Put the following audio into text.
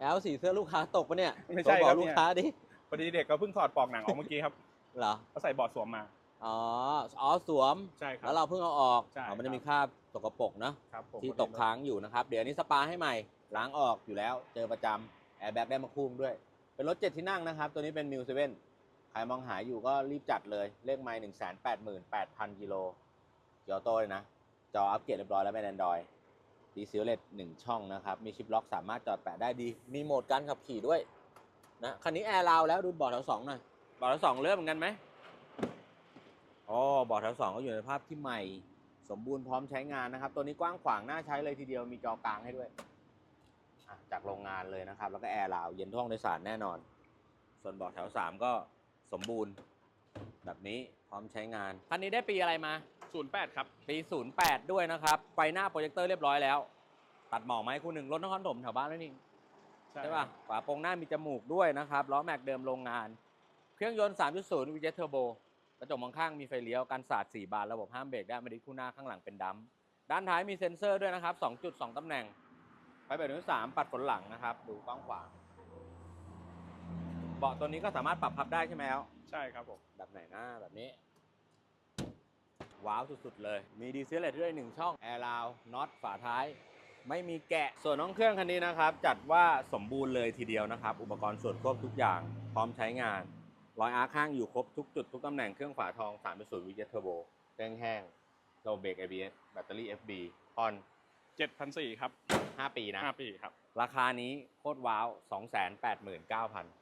แอลสีเสื้อลูกค้าตกปะเนี่ยไม่ใช่โทบอครักบลูเนี่กยค้าดิพอดีเด็กก็เพิ่งถอดปลอกหนังออกเมื่อกี้ครับเหรอเขาใส่บอร์ดสวมมา อ๋ออ๋อสวม ใช่ครับ แล้วเราเพิ่งเอาออกใช่อ๋อมันจะครับมีคราบสกปรกเนอะครับผมที่ตกค้างอยู่นะครับ เดี๋ยวนี้สปาให้ใหม่ล้างออกอยู่แล้ว เจอประจำแอร์แบ็กได้มาคู่ด้วย เป็นรถเจ็ดที่นั่งนะครับ ตัวนี้เป็นมิวเซเว่นใครมองหาอยู่ก็รีบจัดเลยเลขไมล์หนึ่งแสนแปดหมื่นแปดพันกิโลเกียวโต้เลยนะ จออัปเกรดเรียบร้อยแล้วเป็นแอนดรอย ดีซิลเลตหนึ่งช่องนะครับ มีชิปล็อกสามารถจอดแปะได้ดี มีโหมดการขับขี่ด้วยนะคันนี้แอร์ราวแล้วดูเบาะแถวสองหน่อยเบาะแถวสองเลื่อนเหมือนกันไหมอ๋อเบาะแถวสองก็อยู่ในภาพที่ใหม่ สมบูรณ์พร้อมใช้งานนะครับ ตัวนี้กว้างขวางน่าใช้เลยทีเดียวมีจอกลางให้ด้วยจากโรงงานเลยนะครับ แล้วก็แอร์ราวเย็นท่องโดยสารแน่นอน ส่วนเบาะแถวสามก็สมบูรณ์ แบบนี้พร้อมใช้งานคันนี้ได้ปีอะไรมาศูนย์แปดครับ ปี 08 ด้วยนะครับ ไฟหน้าโปรเจคเตอร์เรียบร้อยแล้ว ตัดหมอกไหมาให้คู่หนึ่งรถนครถมแถวบ้านแล้วนี่ใช่ป่ะฝาโปรงหน้ามีจมูกด้วยนะครับล้อแม็กเดิมโรงงาน เครื่องยนต์ 3.0 วิเจตเทอร์โบกระจกมองข้างมีไฟเลี้ยวกันสาด4บานระบบห้ามเบรกได้ไม่ได้คู่หน้าข้างหลังเป็นดัมป์ด้านท้ายมีเซ็นเซอร์ด้วยนะครับ2จุด2ตำแหน่งไฟเบรกที่3ปัดฝนหลังนะครับ ดูกว้างขวาง เบาะตัวนี้ก็สามารถปรับพับได้ใช่ไหมแล้วใช่ครับผม แบบไหนหน้าแบบนี้ ว้าวสุดๆเลย มีดีเซลเลตด้วยหนึ่งช่องแอร์ราวน็อตฝาท้าย ไม่มีแกะส่วนน้องเครื่องคันนี้นะครับ จัดว่าสมบูรณ์เลยทีเดียวนะครับ อุปกรณ์ส่วนควบทุกอย่าง พร้อมใช้งานรอยอาร์ข้างอยู่ครบทุกจุดทุกตำแหน่งเครื่องฝาทอง3 0วิเจตเทอร์โบแจ้งแห้งโลเบรก ABS แบตเตอรี่ FB ผ่อนเจ็ดพันสี่ครับ 5 ปีนะห้าปีครับ ราคานี้โคตรว้าว 289,000